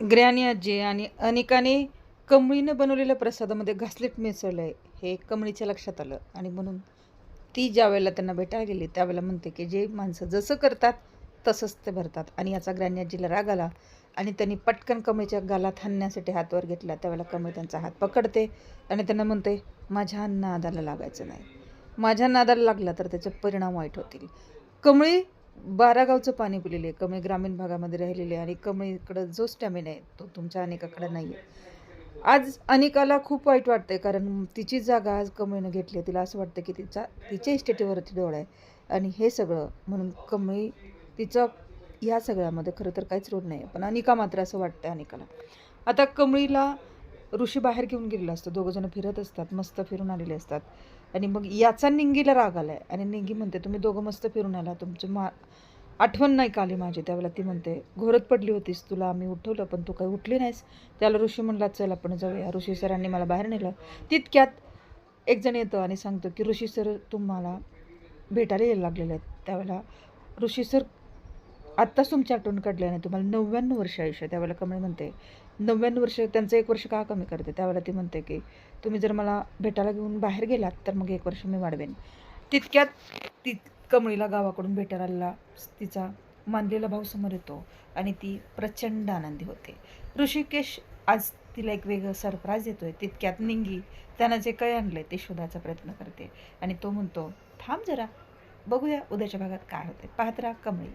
Granny आजी आणि अनेकाने कमळीनं बनवलेल्या प्रसादामध्ये घासलेट मिसळलं आहे हे कमळीच्या लक्षात आलं आणि म्हणून ती ज्या वेळेला त्यांना भेटायला गेली त्यावेळेला म्हणते की जे माणसं जसं करतात तसंच ते भरतात. आणि याचा ग्रॅनी आजीला राग आला आणि त्यांनी पटकन कमळीच्या गालात हाणण्यासाठी हातवर घेतला. त्यावेळेला कमळी त्यांचा हात पकडते आणि त्यांना म्हणते माझ्या नादाला लागायचं नाही. माझ्या नादाला लागला तर त्याचे परिणाम वाईट होतील. कमळी बारागावचं पाणी पिलेले आहे. कमळी ग्रामीण भागामध्ये राहिलेली आहे आणि कमळीकडं जो स्टॅमिना आहे तो तुमच्या अनेकाकडे नाही आहे आज अनिकाला खूप वाईट वाटतंय कारण तिची जागा आज कमीनं घेतली आहे. तिला असं वाटतं की तिचा तिच्या इस्टेटीवरती डोळा आहे. आणि हे सगळं म्हणून कमळी तिचं या सगळ्यामध्ये खरं तर काहीच रोल नाही आहे पण अनिका मात्र असं वाटतं अनिकाला. आता कमळीला ऋषी बाहेर घेऊन गेलेला असतो. दोघंजणं फिरत असतात मस्त फिरून आलेले असतात. आणि मग याचा निंगीला राग आलाय. आणि निंगी म्हणते तुम्ही दोघं मस्त फिरून आला. तुमची मा आठवण नाही का आली माझी? त्यावेळेला ती म्हणते घोरत पडली होतीस तुला आम्ही उठवलं पण तू काही उठली नाहीस. त्याला ऋषी म्हणला चल आपण जाऊया. ऋषी सरांनी मला बाहेर नेलं. तितक्यात एक जण आणि सांगतो की ऋषी सर तुम्हाला भेटायला यायला लागलेले आहेत. त्यावेळेला ऋषी सर आत्ताच तुमची आठवण काढली नाही तुम्हाला नव्याण्णव वर्ष आयुष्य त्यावेळेला कमळी म्हणते नव्याण्णव वर्ष त्यांचं एक वर्ष का कमी करते? त्यावेळेला ती म्हणते की तुम्ही जर मला भेटायला घेऊन बाहेर गेलात तर मग एक वर्ष मी वाढवेन. तितक्यात ती कमळीला गावाकडून भेटायला आलेला तिचा मानलेला भाऊ समोर येतो आणि ती प्रचंड आनंदी होते. ऋषिकेश आज तिला एक वेगळं सरप्राईज देतोय तितक्यात निंगी त्यानं जे काही आणलंय ते शोधायचा प्रयत्न करते आणि तो म्हणतो थांब जरा बघूया उद्याच्या भागात काय होते पाहत राहा कमळी.